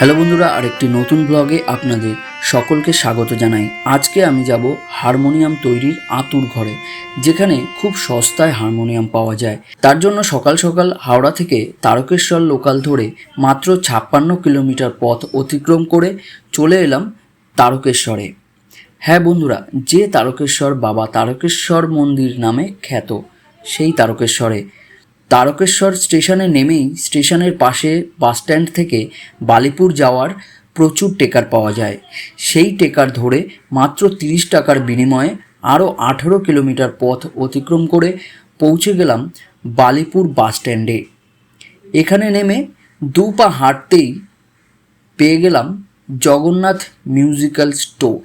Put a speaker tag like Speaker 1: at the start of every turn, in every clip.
Speaker 1: Hello বন্ধুরা, আরেকটি নতুন ব্লগে আপনাদের সকলকে স্বাগত জানাই। আজকে আমি যাব হারমোনিয়াম তৈরির আতুর ঘরে, যেখানে খুব সস্তায় হারমোনিয়াম পাওয়া যায়। তার জন্য সকাল সকাল হাওড়া থেকে তারকেশ্বর লোকাল ধরে মাত্র ছাপ্পান্ন কিলোমিটার পথ অতিক্রম করে চলে এলাম তারকেশ্বরে। হ্যাঁ বন্ধুরা, যে তারকেশ্বর বাবা তারকেশ্বর মন্দির নামে খ্যাত, সেই তারকেশ্বরে। তারকেশ্বর স্টেশনে নেমেই স্টেশনের পাশে বাসস্ট্যান্ড থেকে বালিপুর যাওয়ার প্রচুর টেকার পাওয়া যায়। সেই টেকার ধরে মাত্র তিরিশ টাকার বিনিময়ে আরও আঠেরো কিলোমিটার পথ অতিক্রম করে পৌঁছে গেলাম বালিপুর বাসস্ট্যান্ডে। এখানে নেমে দু পা হাঁটতেই পেয়ে গেলাম জগন্নাথ মিউজিক্যাল স্টোর।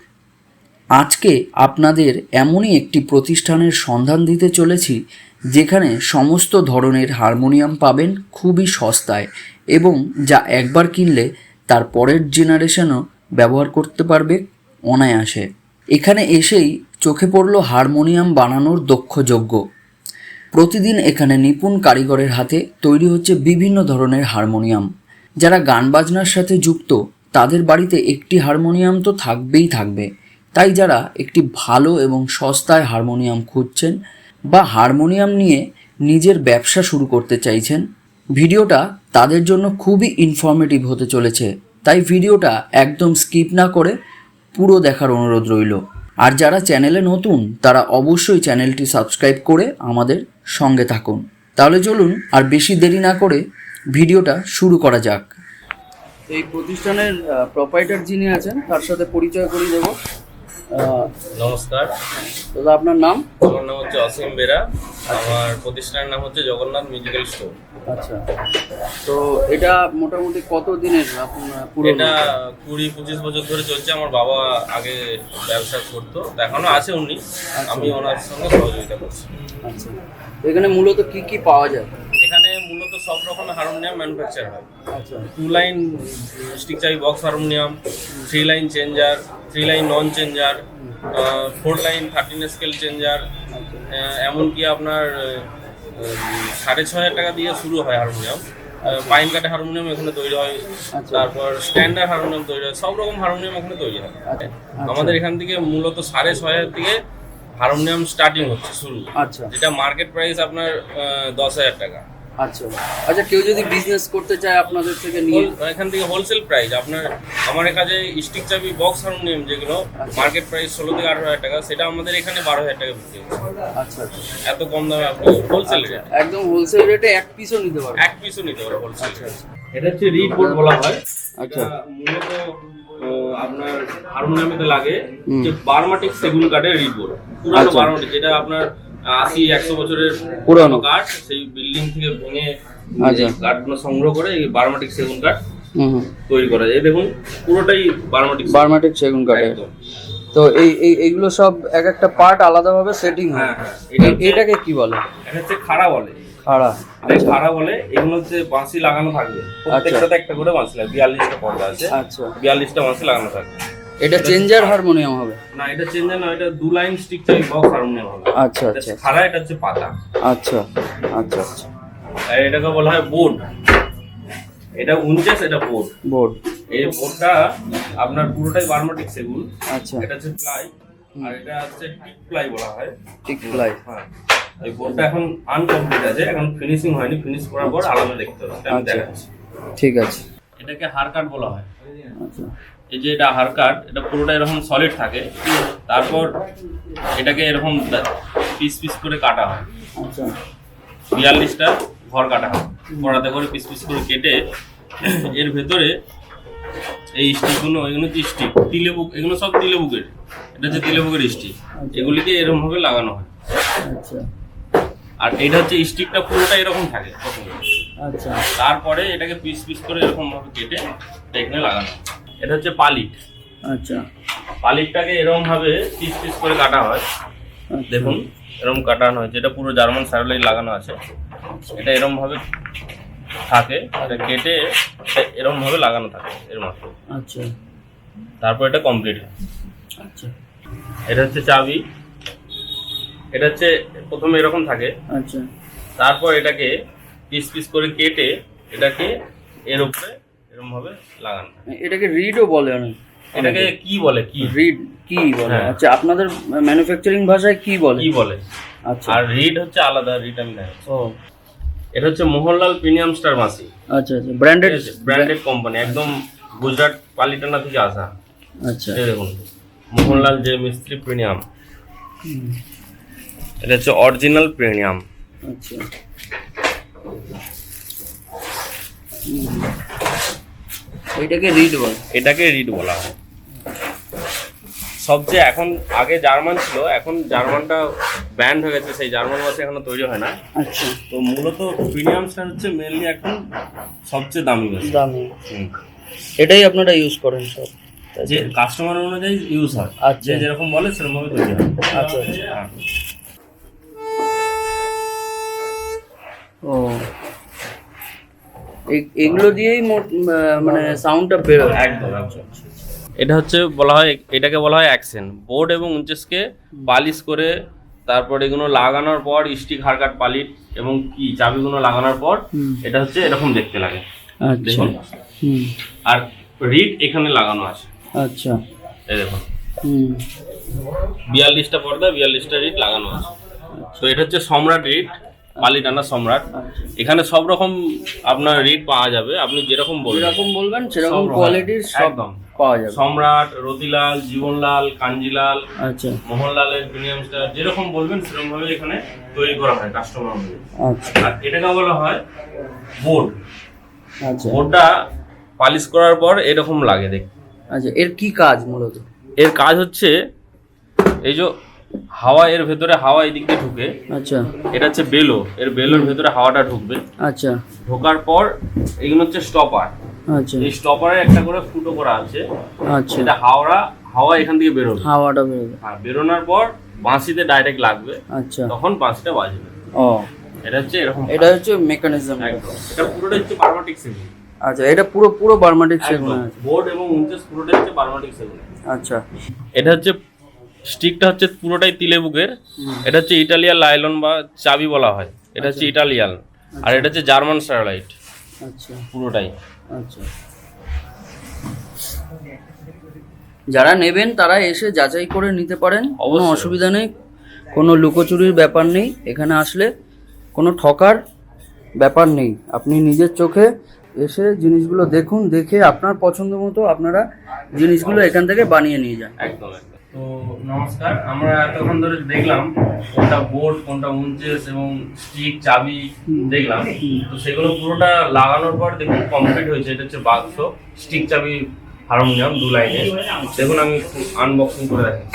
Speaker 1: আজকে আপনাদের এমনই একটি প্রতিষ্ঠানের সন্ধান দিতে চলেছি, যেখানে সমস্ত ধরনের হারমোনিয়াম পাবেন খুবই সস্তায় এবং যা একবার কিনলে তার পরের জেনারেশনও ব্যবহার করতে পারবে অনায়াসে। এখানে এসেই চোখে পড়ল হারমোনিয়াম বানানোর দক্ষ যজ্ঞ প্রতিদিন এখানে নিপুণ কারিগরের হাতে তৈরি হচ্ছে বিভিন্ন ধরনের হারমোনিয়াম। যারা গান বাজনার সাথে যুক্ত, তাদের বাড়িতে একটি হারমোনিয়াম তো থাকবেই থাকবে। তাই যারা একটি ভালো এবং সস্তায় হারমোনিয়াম খুঁজছেন বা হারমোনিয়াম নিয়ে নিজের ব্যবসা শুরু করতে চাইছেন, ভিডিওটা তাদের জন্য খুবই ইনফরমেটিভ হতে চলেছে। তাই ভিডিওটা একদম স্কিপ না করে পুরো দেখার অনুরোধ রইল। আর যারা চ্যানেলে নতুন, তারা অবশ্যই চ্যানেলটি সাবস্ক্রাইব করে আমাদের সঙ্গে থাকুন। তাহলে চলুন আর বেশি দেরি না করে ভিডিওটা শুরু করা যাক। এই প্রতিষ্ঠানের প্রোপাইটার যিনি আছেন, তার সাথে পরিচয় করিয়ে দেবো।
Speaker 2: নমস্কার।
Speaker 1: দাদা আপনার নাম?
Speaker 2: আমার নাম হচ্ছে অসীম বেরা। আমার প্রতিষ্ঠানের নাম হচ্ছে জগন্নাথ মিউজিক্যাল স্টোর।
Speaker 1: আচ্ছা। তো এটা মোটামুটি কত দিনের আপনার পুরো
Speaker 2: এটা কুড়ি পঁচিশ বছর ধরে চলছে। আমার বাবা আগে ব্যবসা করতো। এখনও আছে উনি। আমি ওনার সঙ্গে সহযোগিতা করছি।
Speaker 1: আচ্ছা। এখানে মূলত কি কি পাওয়া যায়?
Speaker 2: এখানে মূলত সব রকমের হারমোনিয়াম ম্যানুফ্যাকচার হয়।
Speaker 1: আচ্ছা।
Speaker 2: টু লাইন স্টিক চাই box harmonium three line changer three line non changer four line thirteen scale changer এমনকি আপনার সাড়ে ছ হাজার টাকা দিয়ে শুরু হয় হারমোনিয়াম। পাইন কাটে হারমোনিয়াম এখানে তৈরি হয়
Speaker 1: আচ্ছা।
Speaker 2: তারপর স্ট্যান্ডার্ড হারমোনিয়াম তৈরি হয় সব রকম হারমোনিয়াম এখানে তৈরি হয়।
Speaker 1: আচ্ছা
Speaker 2: আমাদের এখান থেকে মূলত সাড়ে ছ হাজার থেকে হারমোনিয়াম স্টার্টিং হচ্ছে শুরু।
Speaker 1: আচ্ছা।
Speaker 2: যেটা মার্কেট প্রাইস আপনার দশ হাজার টাকা।
Speaker 1: আচ্ছা। আচ্ছা কেউ যদি বিজনেস করতে চায় আপনাদের থেকে নিয়ে
Speaker 2: এখান থেকে হোলসেল প্রাইস আপনার আমার কাছে স্টিক চাবি বক্স হারমোনিয়াম যেগুলো মার্কেট প্রাইস ষোলো থেকে আঠারো হাজার টাকা সেটা আমাদের এখানে বারো হাজার টাকা বিক্রি
Speaker 1: আচ্ছা আচ্ছা।
Speaker 2: এত কম দামে আপনি হোলসেল
Speaker 1: আচ্ছা,
Speaker 2: রেট
Speaker 1: একদম হোলসেল রেটে এক পিসও নিতে পারবেন।
Speaker 2: এক পিসও নিতে পারে হোলসেল
Speaker 1: আচ্ছা আচ্ছা।
Speaker 2: এটা হচ্ছে রিড বোর্ড বলা হয়।
Speaker 1: আচ্ছা।
Speaker 2: মূলত আপনার হারমোনিয়ামেতে লাগে। যে বারমাটিক সেগুন কাঠের রিড বোর্ড পুরানো
Speaker 1: আচ্ছা।
Speaker 2: বারমাটিক যেটা আপনার আশি একশো বছরের
Speaker 1: পুরানো।
Speaker 2: কাঠ সেই বিল্ডিং থেকে ভেঙে
Speaker 1: আচ্ছা।
Speaker 2: কাঠগুলো সংগ্রহ করে এই বারমাটিক সেগুন কাঠ
Speaker 1: হুম হুম।
Speaker 2: তৈরি করা যায়। দেখুন পুরোটাই বারমাটিক
Speaker 1: বার্মাটিক সেগুন কাঠের তো এই এই এইগুলো সব এক একটা পার্ট আলাদাভাবে সেটিং হয়?
Speaker 2: হ্যাঁ, হ্যাঁ। এটা
Speaker 1: এটাকে কি বলে?
Speaker 2: এটা হচ্ছে খাড়া বলে।
Speaker 1: খাড়া।
Speaker 2: এটা খাড়া বলে এগুলো হচ্ছে বাঁশি লাগানো থাকবে। প্রত্যেকটাতে একটা করে বাঁশি লাগবে বিয়াল্লিশটা পর্দা আছে।
Speaker 1: আচ্ছা।
Speaker 2: বিয়াল্লিশটা বাঁশি লাগানো থাকবে।
Speaker 1: এটা চেঞ্জার হারমোনিয়াম হবে।
Speaker 2: না এটা চেঞ্জার না এটা দু লাইন স্টিক চাই বক্স হারমোনিয়াম হবে।
Speaker 1: আচ্ছা আচ্ছা।
Speaker 2: খাড়া এটা হচ্ছে পাতা।
Speaker 1: আচ্ছা আচ্ছা আচ্ছা।
Speaker 2: আর এটাকে বলা হয় বোর্ড। এটা উনচাস এটা বোর্ড।
Speaker 1: বোর্ড।
Speaker 2: এই বোর্ডটা আপনার পুরোটাই বার্মাটিক সেগুন।
Speaker 1: আচ্ছা।
Speaker 2: এটা হচ্ছে প্লাই। আর এটা হচ্ছে টিক প্লাই বলা হয়।
Speaker 1: ঠিক প্লাই।
Speaker 2: হ্যাঁ। এই বোর্ডটা এখন আনকমপ্লিট আছে এখন ফিনিশিং হয়নি। ফিনিশ করার পর আলাদা দেখতে হবে। আমি
Speaker 1: আচ্ছা।
Speaker 2: দেখাচ্ছি।
Speaker 1: ঠিক আছে।
Speaker 2: এটাকে হার কাট বলা হয়।
Speaker 1: আচ্ছা।
Speaker 2: এই যে এটা হার কাট এটা পুরোটা এরকম সলিড থাকে। তারপর এটাকে এরকম পিস পিস করে কাটা হয়।
Speaker 1: আচ্ছা।
Speaker 2: বিয়াল্লিশটা ঘর কাটা হয়। কড়াতে করে পিস পিস করে কেটে এর ভেতরে এই স্টিকগুলো এগুলো হচ্ছে স্টিক তিলেবুক এগুলো সব তিলেবুকের এটা হচ্ছে তিলেবুকের স্টিক এগুলিকে এরকমভাবে লাগানো হয়।
Speaker 1: আচ্ছা।
Speaker 2: আর এটা হচ্ছে স্টিকটা পুরোটা এরকম থাকে
Speaker 1: আচ্ছা।
Speaker 2: তারপরে এটাকে পিস পিস করে এরকমভাবে কেটে এখানে লাগানো হয়। এটা হচ্ছে পালিট।
Speaker 1: আচ্ছা।
Speaker 2: পালিটটাকে এরকম ভাবে পিস পিস করে কাটা হয়।
Speaker 1: আচ্ছা।
Speaker 2: দেখুন এরকম কাটানো হয়েছে। এটা পুরো জার্মান স্যারলাই লাগানো আছে। এটা এরকম ভাবে থাকে এটা কেটে এরকম ভাবে লাগানো থাকে এর মধ্যে
Speaker 1: আচ্ছা।
Speaker 2: তারপর এটা কমপ্লিট হয়।
Speaker 1: আচ্ছা।
Speaker 2: এটা হচ্ছে চাবি। এটা হচ্ছে প্রথমে এরকম থাকে।
Speaker 1: আচ্ছা।
Speaker 2: তারপর এটাকে পিস পিস করে কেটে এটাকে এর উপরে এরকম ভাবে লাগানো
Speaker 3: এটাকে রিডও বলে অনেক
Speaker 2: এটাকে কি বলে? কি?
Speaker 3: রিড কি বলে?
Speaker 2: হ্যাঁ।
Speaker 3: আচ্ছা আপনাদের ম্যানুফ্যাকচারিং ভাষায় কি বলে?
Speaker 2: কি বলে?
Speaker 3: আচ্ছা।
Speaker 2: আর রিড হচ্ছে আলাদা রিড আমি দেখাচ্ছি।
Speaker 3: ও
Speaker 2: এটা হচ্ছে মোহনলাল প্রিমিয়াম স্টার মাসি।
Speaker 3: আচ্ছা আচ্ছা। ব্র্যান্ডেড
Speaker 2: ব্র্যান্ডেড কোম্পানি একদম গুজরাট পালিটানা থেকে আসা।
Speaker 3: আচ্ছা।
Speaker 2: দেখুন মোহনলাল যে মিস্ত্রি প্রিমিয়াম। এটা হচ্ছে অরিজিনাল প্রিমিয়াম
Speaker 3: আচ্ছা। হুম। এইটাকে রিড বলে।
Speaker 2: এটাকে রিড বলা হয়। সবচেয়ে এখন আগে জার্মান ছিল এখন জার্মানটা ব্যান্ড হয়ে গেছে সেই জার্মান মাছে এখনও তৈরি হয় না।
Speaker 3: আচ্ছা।
Speaker 2: তো মূলত প্রিমিয়াম স্টার হচ্ছে মেনলি এখন সবচেয়ে দামি মাছ
Speaker 3: দামি। এটাই আপনারা ইউজ করেন সব
Speaker 2: যে কাস্টমার অনুযায়ী ইউজ হয়।
Speaker 3: আচ্ছা।
Speaker 2: যে যেরকম বলে সেরকম ভাবে তৈরি হয়।
Speaker 3: আচ্ছা আচ্ছা।
Speaker 2: হ্যাঁ।
Speaker 3: ও। এগুলো দিয়েই মোট মানে সাউন্ডটা বেরোয়।
Speaker 2: একদম একদম। এটা হচ্ছে বলা হয় এটাকে বলা হয় অ্যাকশন বোর্ড এবং উঞ্চেসকে পালিশ করে তারপর এগুলো লাগানোর পর স্টিক হারকাট পালিট এবং কি চাবিগুলো লাগানোর পর এটা হচ্ছে এরকম দেখতে লাগে।
Speaker 3: আচ্ছা।
Speaker 2: দেখুন।
Speaker 3: হুম।
Speaker 2: আর রিড এখানে লাগানো আছে।
Speaker 3: আচ্ছা।
Speaker 2: এই দেখুন।
Speaker 3: হুম।
Speaker 2: বিয়াল্লিশটা পর্দা বিয়াল্লিশটা রিড লাগানো আছে। তো এটা হচ্ছে সম্রাট রিড পালিটানা সম্রাট।
Speaker 3: আচ্ছা।
Speaker 2: এখানে সব রকম আপনার রেট পাওয়া যাবে। আপনি যেরকম বলবেন।
Speaker 3: যেরকম বলবেন সেরকম কোয়ালিটির সব
Speaker 2: একদম।
Speaker 3: পাওয়া যাবে।
Speaker 2: সম্রাট রতিলাল জীবনলাল কাঞ্জিলাল
Speaker 3: আচ্ছা।
Speaker 2: মোহনলালের প্রিমিয়াম স্টার যেরকম বলবেন সেরকম ভাবে এখানে তৈরি করা হয় কাস্টমার অনুযায়ী
Speaker 3: আচ্ছা।
Speaker 2: আর এটাকে বলা হয় বোর্ড
Speaker 3: আচ্ছা।
Speaker 2: বোর্ডটা পালিশ করার পর এরকম লাগে দেখ
Speaker 3: আচ্ছা এর কি কাজ মূলত?
Speaker 2: এর কাজ হচ্ছে এই যে হাওয়া এর ভেতরে হাওয়া এদিক দিয়ে ঢুকে।
Speaker 3: আচ্ছা।
Speaker 2: এটা হচ্ছে বেলো এর বেলোর ভেতরে হাওয়াটা ঢুকবে।
Speaker 3: আচ্ছা।
Speaker 2: ঢোকার পর এগুলো হচ্ছে স্টপার
Speaker 3: আচ্ছা।
Speaker 2: এই স্টপারে একটা করে ফুটো করা আছে।
Speaker 3: আচ্ছা।
Speaker 2: এটা হাওড়া হাওয়া এখান থেকে বেরোবে।
Speaker 3: হাওয়াটা বেরোবে।
Speaker 2: আর বেরোনোর পর বাঁশিতে ডাইরেক্ট লাগবে।
Speaker 3: আচ্ছা।
Speaker 2: তখন বাঁশিটা বাজবে।
Speaker 3: ও।
Speaker 2: এটা হচ্ছে এরকম
Speaker 3: এটা হচ্ছে মেকানিজম
Speaker 2: এটা পুরোটা হচ্ছে বারমাটিক সেগুন
Speaker 3: আচ্ছা এটা পুরো পুরো বার্মাটিক সেগুন আছে।
Speaker 2: বোর্ড এবং উঞ্চেস পুরোটা হচ্ছে বারমাটিক সেগুন
Speaker 3: আচ্ছা।
Speaker 2: এটা হচ্ছে স্টিকটা হচ্ছে পুরোটাই তিলে বুকের। এটা হচ্ছে ইটালিয়ান লাইলন বা চাবি বলা হয়। এটা হচ্ছে ইটালিয়ান। আর এটা হচ্ছে জার্মান স্টারলাইট
Speaker 3: আচ্ছা।
Speaker 2: পুরোটাই।
Speaker 3: আচ্ছা। যারা নেবেন তারা এসে যাচাই করে নিতে পারেন। কোনো অসুবিধা নেই। কোনো লুকোচুরির ব্যাপার নেই। এখানে আসলে কোনো ঠকার ব্যাপার নেই। আপনি নিজের চোখে এসে জিনিসগুলো দেখুন দেখে আপনার পছন্দ মতো আপনারা জিনিসগুলো এখান থেকে বানিয়ে নিয়ে যান।
Speaker 2: একদম। তো নমস্কার, আমরা এতক্ষণ ধরে দেখলাম কোনটা বোর্ড, কোনটা উঞ্চেস এবং স্টিক, চাবি দেখলাম। তো সেগুলো পুরোটা লাগানোর পর দেখুন কমপ্লিট হয়েছে। এটা হচ্ছে বাক্স, স্টিক, চাবি, হারমোনিয়াম, দু লাইনে। দেখুন, আমি আনবক্সিং করে রাখি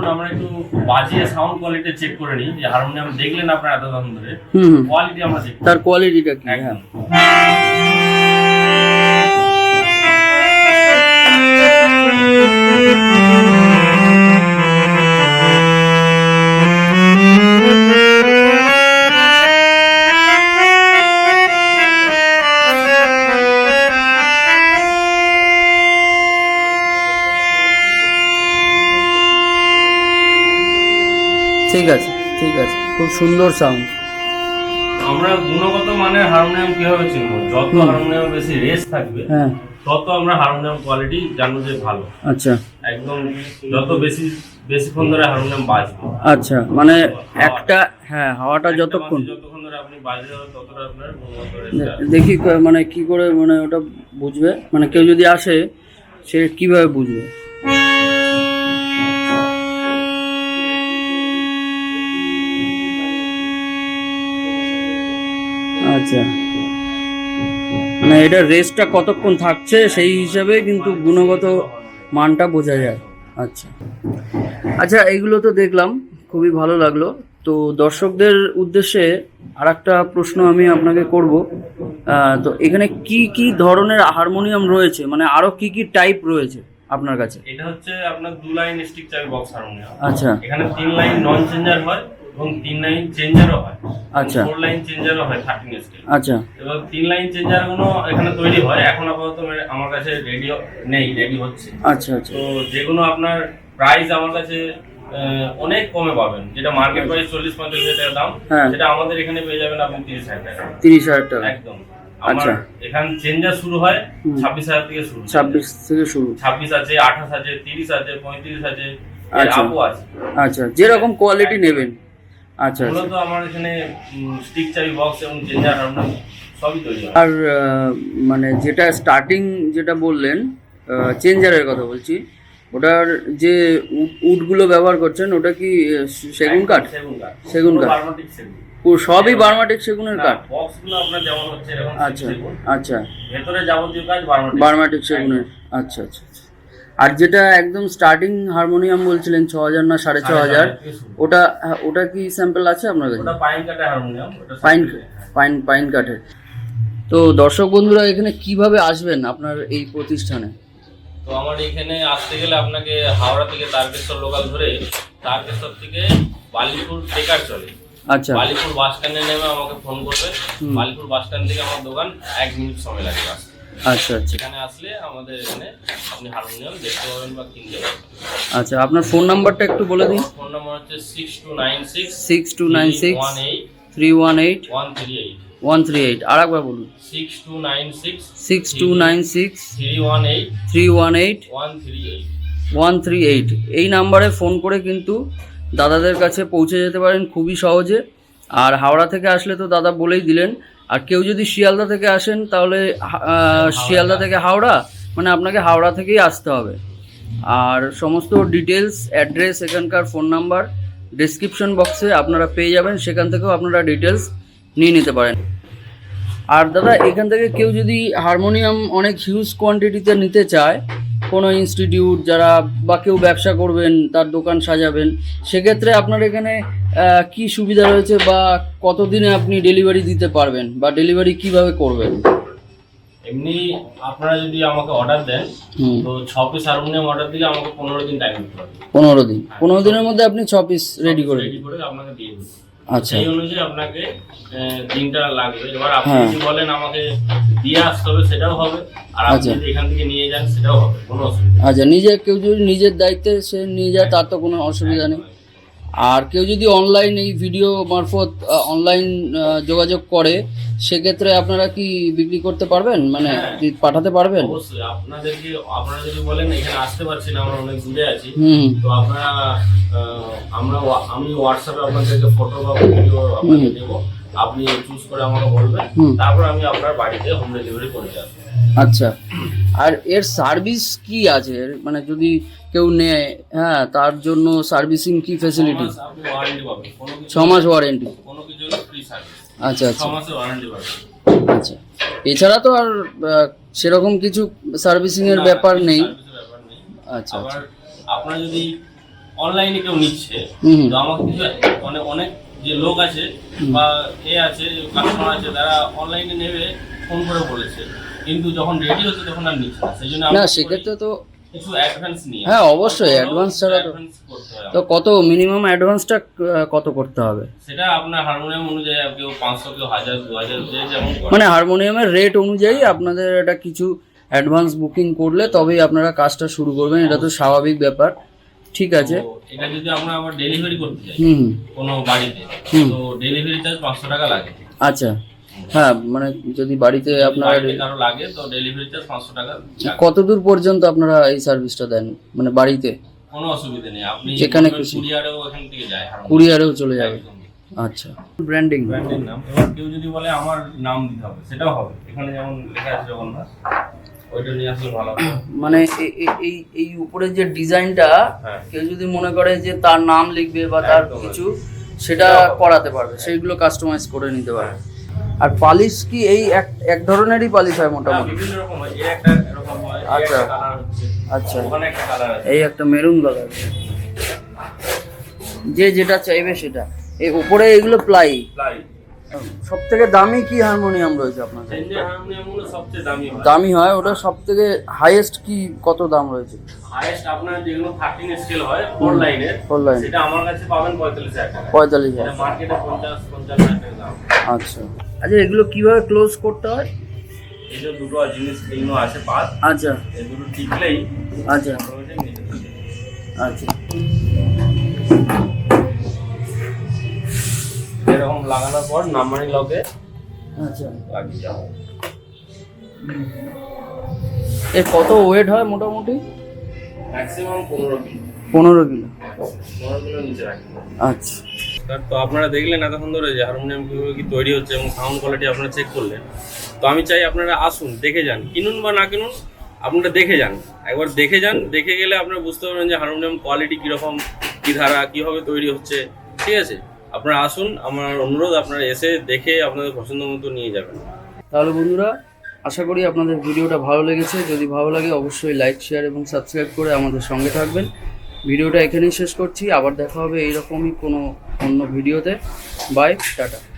Speaker 2: চলুন আমরা একটু বাজিয়ে সাউন্ড কোয়ালিটি চেক করে নিই যে হারমোনিয়াম দেখলেন আপনারা এত
Speaker 3: দাম ধরে।
Speaker 2: কোয়ালিটি আমরা চেক
Speaker 3: তার কোয়ালিটিটা কি? হ্যাঁ
Speaker 2: Thank
Speaker 3: ঠিক ঠিক আছে খুব সুন্দর সাউন্ড
Speaker 2: আমরা গুণগত মানের হারমোনিয়াম কীভাবে চিনবো? যত হারমোনিয়াম বেশি রেস থাকবে
Speaker 3: হ্যাঁ।
Speaker 2: তত আমরা হারমোনিয়াম কোয়ালিটি জানব যে ভালো।
Speaker 3: আচ্ছা।
Speaker 2: একদম যত বেশি বেশিক্ষণ ধরে হারমোনিয়াম বাজবে।
Speaker 3: আচ্ছা মানে একটা হ্যাঁ হাওয়াটা যতক্ষণ
Speaker 2: যতক্ষণ ধরে আপনি বাজবে ততটা আপনার
Speaker 3: দেখি মানে কি করে মানে ওটা বুঝবে? মানে কেউ যদি আসে সে কীভাবে বুঝবে? আচ্ছা। মানে এটা রেসটা কতক্ষণ থাকছে সেই হিসাবে কিন্তু গুণগত মানটা বোঝা যায়। আচ্ছা। আচ্ছা এইগুলো তো দেখলাম খুবই ভালো লাগল। তো দর্শকদের উদ্দেশ্যে আর একটা প্রশ্ন আমি আপনাকে করব। তো এখানে কি কি ধরনের হারমোনিয়াম রয়েছে? মানে আরও কি কি টাইপ রয়েছে আপনার কাছে?
Speaker 2: এটা হচ্ছে আপনার দু লাইন স্টিক চাবি বক্স হারমোনিয়াম
Speaker 3: আচ্ছা।
Speaker 2: এখানে তিন লাইন নন চেঞ্জার হয়। এবং তিন লাইন চেঞ্জারও হয়।
Speaker 3: আচ্ছা।
Speaker 2: ফোর লাইন চেঞ্জারও হয় থার্টিন স্কেল
Speaker 3: আচ্ছা।
Speaker 2: এবার তিন লাইন চেঞ্জারগুলো এখানে তৈরি হয়। এখন আপাতত আমার কাছে রেডি নেই রেডি হচ্ছে।
Speaker 3: আচ্ছা আচ্ছা।
Speaker 2: তো যেগুলো আপনার প্রাইস আমার কাছে অনেক কমে পাবেন। যেটা মার্কেট প্রাইস চল্লিশ পঁয়তাল্লিশ হাজার টাকা দাম
Speaker 3: হ্যাঁ।
Speaker 2: সেটা আমাদের এখানে পেয়ে যাবেন আপনি তিরিশ হাজার টাকা।
Speaker 3: তিরিশ হাজার টাকা।
Speaker 2: একদম।
Speaker 3: আচ্ছা।
Speaker 2: এখান চেঞ্জার শুরু হয় ছাব্বিশ হাজার থেকে শুরু।
Speaker 3: ছাব্বিশ থেকে শুরু।
Speaker 2: ছাব্বিশ আছে আঠাশ আছে তিরিশ আছে পঁয়ত্রিশ আছে
Speaker 3: আচ্ছা। আচ্ছা। যেরকম কোয়ালিটি নেবেন। আচ্ছা আচ্ছা।
Speaker 2: মূলত আমার এখানে স্টিক চাবি বক্স এবং হারমোনিয়াম সবই তৈরি হয়।
Speaker 3: আর মানে যেটা স্টার্টিং যেটা বললেন চেঞ্জারের কথা বলছি ওটার যে উড- উডগুলো ব্যবহার করছেন ওটা কি সেগুন কাঠ?
Speaker 2: সেগুন কাঠ।
Speaker 3: সেগুন কাঠ। ও সবই বার্মাটিক সেগুনের কাঠ?
Speaker 2: বক্সগুলো আপনার যেমন হচ্ছে এরকম
Speaker 3: আচ্ছা আচ্ছা।
Speaker 2: ভেতরে যাবতীয় কাজ বার্মাটিক
Speaker 3: বার্মাটিক সেগুনের। আচ্ছা আচ্ছা আচ্ছা। আর যেটা একদম স্টার্টিং হারমোনিয়াম বলছিলেন ছ হাজার না সাড়ে ছ হাজার ওটা হ্যাঁ, ওটা কি স্যাম্পল আছে আপনার কাছে?
Speaker 2: Pine
Speaker 3: pine. পাইন কাঠের তো দর্শক বন্ধুরা এখানে কীভাবে আসবেন আপনার এই প্রতিষ্ঠানে?
Speaker 2: তো আমার এখানে আসতে গেলে আপনাকে হাওড়া থেকে তারকেশ্বর লোকাল ধরে তারকেশ্বর থেকে বালিপুর টেকার চলে।
Speaker 3: আচ্ছা।
Speaker 2: বালিপুর বাস স্ট্যান্ডে নেমে আমাকে ফোন করবে। বালিপুর বাস স্ট্যান্ড থেকে আমার দোকান এক মিনিট সময় লাগে আসতে।
Speaker 3: আচ্ছা আচ্ছা।
Speaker 2: এখানে আসলে আমাদের এখানে আপনি হারমোনিয়াম দেখতে পাবেন বা কিনতে পারবেন।
Speaker 3: আচ্ছা আপনার ফোন নাম্বারটা একটু বলে দিন।
Speaker 2: ফোন নাম্বার হচ্ছে six two nine six
Speaker 3: six two nine six
Speaker 2: one eight
Speaker 3: three one eight
Speaker 2: one three eight
Speaker 3: one three eight আর একবার বলুন।
Speaker 2: Six two nine six
Speaker 3: six two nine six
Speaker 2: three one eight
Speaker 3: three one eight
Speaker 2: one three eight
Speaker 3: one three eight এই নাম্বারে phone করে কিন্তু দাদাদের কাছে পৌঁছে যেতে পারেন খুবই সহজে। আর হাওড়া থেকে আসলে তো দাদা বলেই দিলেন আর কেউ যদি শিয়ালদা থেকে আসেন তাহলে শিয়ালদা থেকে হাওড়া মানে আপনাকে হাওড়া থেকেই আসতে হবে। আর সমস্ত ডিটেলস অ্যাড্রেস এখানকার ফোন নাম্বার ডেসক্রিপশন বক্সে আপনারা পেয়ে যাবেন সেখান থেকেও আপনারা ডিটেলস নিয়ে নিতে পারেন। আর দাদা এখান থেকে কেউ যদি হারমোনিয়াম অনেক হিউজ কোয়ান্টিটিতে নিতে চায় কোনো ইনস্টিটিউট যারা বা কেউ ব্যবসা করবেন তার দোকান সাজাবেন সেক্ষেত্রে আপনার এখানে কি সুবিধা রয়েছে বা কতদিনে আপনি ডেলিভারি দিতে পারবেন বা ডেলিভারি কীভাবে করবেন?
Speaker 2: এমনি আপনারা যদি আমাকে অর্ডার দেন তো ছ পিস হারমোনিয়াম অর্ডার দিলে আমাকে পনেরো দিন টাইম দিতে হবে।
Speaker 3: পনেরো দিন। পনেরো দিনের মধ্যে আপনি ছ পিস রেডি করে
Speaker 2: রেডি করে আপনাকে দিয়ে দেবো সেই অনুযায়ী আপনাকে দিনটা লাগবে। এবার আপনি
Speaker 3: হ্যাঁ।
Speaker 2: যদি বলেন আমাকে দিয়ে আসতে হবে সেটাও হবে। আর আপনি
Speaker 3: আচ্ছা।
Speaker 2: যদি এখান থেকে নিয়ে যান সেটাও হবে। কোনো অসুবিধা
Speaker 3: আচ্ছা নিজে কেউ যদি নিজের দায়িত্বে সে নিয়ে যায় তার তো কোনো অসুবিধা নেই। আর কেউ যদি অনলাইন এই ভিডিও মারফত অনলাইন যোগাযোগ করে সেক্ষেত্রে আপনারা কি বিক্রি করতে পারবেন? মানে
Speaker 2: হ্যাঁ।
Speaker 3: পাঠাতে পারবেন?
Speaker 2: অবশ্যই। আপনাদেরকে আপনারা যদি বলেন এখানে আসতে পারছি না আমরা অনেক দূরে আছি। তো আপনারা আমরা আমি হোয়াটসঅ্যাপে আপনাদেরকে ফটো বা ভিডিও আপনাকে দেবো। আপনি চুজ করে আমাকে বলবেন। তারপর আমি আপনার বাড়িতে হোম ডেলিভারি করে যাব।
Speaker 3: আচ্ছা। আর এর সার্ভিস কি আছে? মানে যদি কেউ নেয় হ্যাঁ তার জন্য সার্ভিসিং কি ফ্যাসিলিটি ছ মাস ওয়ারেন্টি আচ্ছা আচ্ছা। আচ্ছা। এছাড়া তো আর সেরকম কিছু সার্ভিসিং এর ব্যাপার নেই। আচ্ছা আচ্ছা।
Speaker 2: আপনারা যদি অনলাইনে কেউ নিচ্ছে। তো আমাকে কিছু অনেক অনেক যে লোক আছে বা এ আছে কাস্টমার আছে তারা অনলাইনে নেবে ফোন করে বলেছে। কিন্তু যখন রেডি হচ্ছে তখন আর নিচ্ছে না সেই জন্য
Speaker 3: না সেক্ষেত্রে তো
Speaker 2: কিছু অ্যাডভান্স নিয়ে
Speaker 3: হ্যাঁ, অবশ্যই, advance ছাড়া তো-
Speaker 2: অ্যাডভান্স
Speaker 3: তো কত মিনিমাম অ্যাডভান্সটা কত করতে হবে?
Speaker 2: সেটা আপনার হারমোনিয়াম অনুযায়ী কেউ পাঁচশো কেউ হাজার দু হাজার যেমন
Speaker 3: মানে হারমোনিয়ামের রেট অনুযায়ী আপনাদের এটা কিছু অ্যাডভান্স বুকিং করলে তবেই আপনারা কাজটা শুরু করবেন এটা তো স্বাভাবিক ব্যাপার। ঠিক আছে।
Speaker 2: এটা যদি আমরা আবার ডেলিভারি করতে চাই কোনো বাড়িতে তো ডেলিভারি চার্জ পাঁচশো টাকা লাগে।
Speaker 3: আচ্ছা। হ্যাঁ মানে যদি বাড়িতে আপনারা
Speaker 2: লাগে তো ডেলিভারি চার্জ পাঁচশো টাকা
Speaker 3: কত দূর পর্যন্ত আপনারা এই সার্ভিসটা দেন? মানে বাড়িতে?
Speaker 2: কোনো অসুবিধা নেই। আপনি
Speaker 3: যেখানে খুশি।
Speaker 2: কুরিয়ারেও এখান থেকে যায়
Speaker 3: কুরিয়ারেও চলে যাবে। আচ্ছা। ব্র্যান্ডিং।
Speaker 2: ব্র্যান্ডের নাম। এবার কেউ যদি বলে আমার নাম দিতে হবে সেটাও হবে। এখানে যেমন লেখা আছে জগন্নাথ ওইটা নিয়ে আসলে ভালো
Speaker 3: মানে এই এই উপরে যে ডিজাইনটা
Speaker 2: হ্যাঁ।
Speaker 3: কেউ যদি মনে করে যে তার নাম লিখবে বা তার কিছু সেটা করাতে পারবে। সেইগুলো কাস্টমাইজ করে নিতে পারবে।
Speaker 2: হ্যাঁ।
Speaker 3: আর পালিশ কি এই এক এক ধরনেরই পালিশ হয় মোটামুটি?
Speaker 2: বিভিন্ন রকম হয়। এই একটা এরকম হয়
Speaker 3: আচ্ছা। আচ্ছা।
Speaker 2: ওখানে একটা কালার আছে।
Speaker 3: এই একটা মেরুন কালার যে যেটা চাইবে সেটা। এই উপরে এগুলো প্লাই।
Speaker 2: প্লাই।
Speaker 3: সব থেকে দামি কি হারমোনিয়াম রয়েছে আপনার
Speaker 2: দামি হয়।
Speaker 3: দামি হয়? ওটা সব থেকে হাইয়েস্ট কি কত দাম রয়েছে?
Speaker 2: হাইয়েস্ট আপনার যেগুলো থার্টিন স্কেল হয় ফোর লাইনের
Speaker 3: ফোর লাইন
Speaker 2: সেটা আমার কাছে পাবেন পঁয়তাল্লিশ হাজার টাকা।
Speaker 3: পঁয়তাল্লিশ
Speaker 2: এটা
Speaker 3: হাজার
Speaker 2: মার্কেটে পঞ্চাশ পঞ্চান্ন হাজার টাকা দাম।
Speaker 3: আচ্ছা। আচ্ছা এগুলো কীভাবে ক্লোজ করতে হয়?
Speaker 2: এই যে দুটো জিনিস এগুলো আছে পাঁচ
Speaker 3: আচ্ছা।
Speaker 2: দুটো টিকলেই
Speaker 3: আচ্ছা। আচ্ছা।
Speaker 2: এরকম লাগানোর পর নাম্বারিং লকে
Speaker 3: আচ্ছা।
Speaker 2: লাগিয়ে যাব
Speaker 3: এর কত ওয়েট হয় মোটামুটি?
Speaker 2: ম্যাক্সিমাম পনেরো কিলো।
Speaker 3: পনেরো কিলো।
Speaker 2: পনেরো কিলো নিচে রাখি
Speaker 3: আচ্ছা।
Speaker 2: স্যার, তো আপনারা দেখলেন এতক্ষণ ধরে যে হারমোনিয়াম কীভাবে কি তৈরি হচ্ছে এবং সাউন্ড কোয়ালিটি আপনারা চেক করলেন। তো আমি চাই আপনারা আসুন, দেখে যান, কিনুন বা না কিনুন, আপনারা দেখে যান। একবার দেখে যান, দেখে গেলে আপনারা বুঝতে পারবেন যে হারমোনিয়াম কোয়ালিটি কীরকম, কী ধারা, কীভাবে তৈরি হচ্ছে, ঠিক আছে? আপনারা আসুন, আমার অনুরোধ, আপনারা এসে দেখে আপনাদের পছন্দ মতো নিয়ে যাবেন।
Speaker 3: তাহলে বন্ধুরা, আশা করি আপনাদের ভিডিওটা ভালো লেগেছে। যদি ভালো লাগে, অবশ্যই লাইক শেয়ার এবং সাবস্ক্রাইব করে আমাদের সঙ্গে থাকবেন। ভিডিওটা এখানেই শেষ করছি। আবার দেখা হবে এইরকমই কোনো অন্য ভিডিওতে। Bye tata.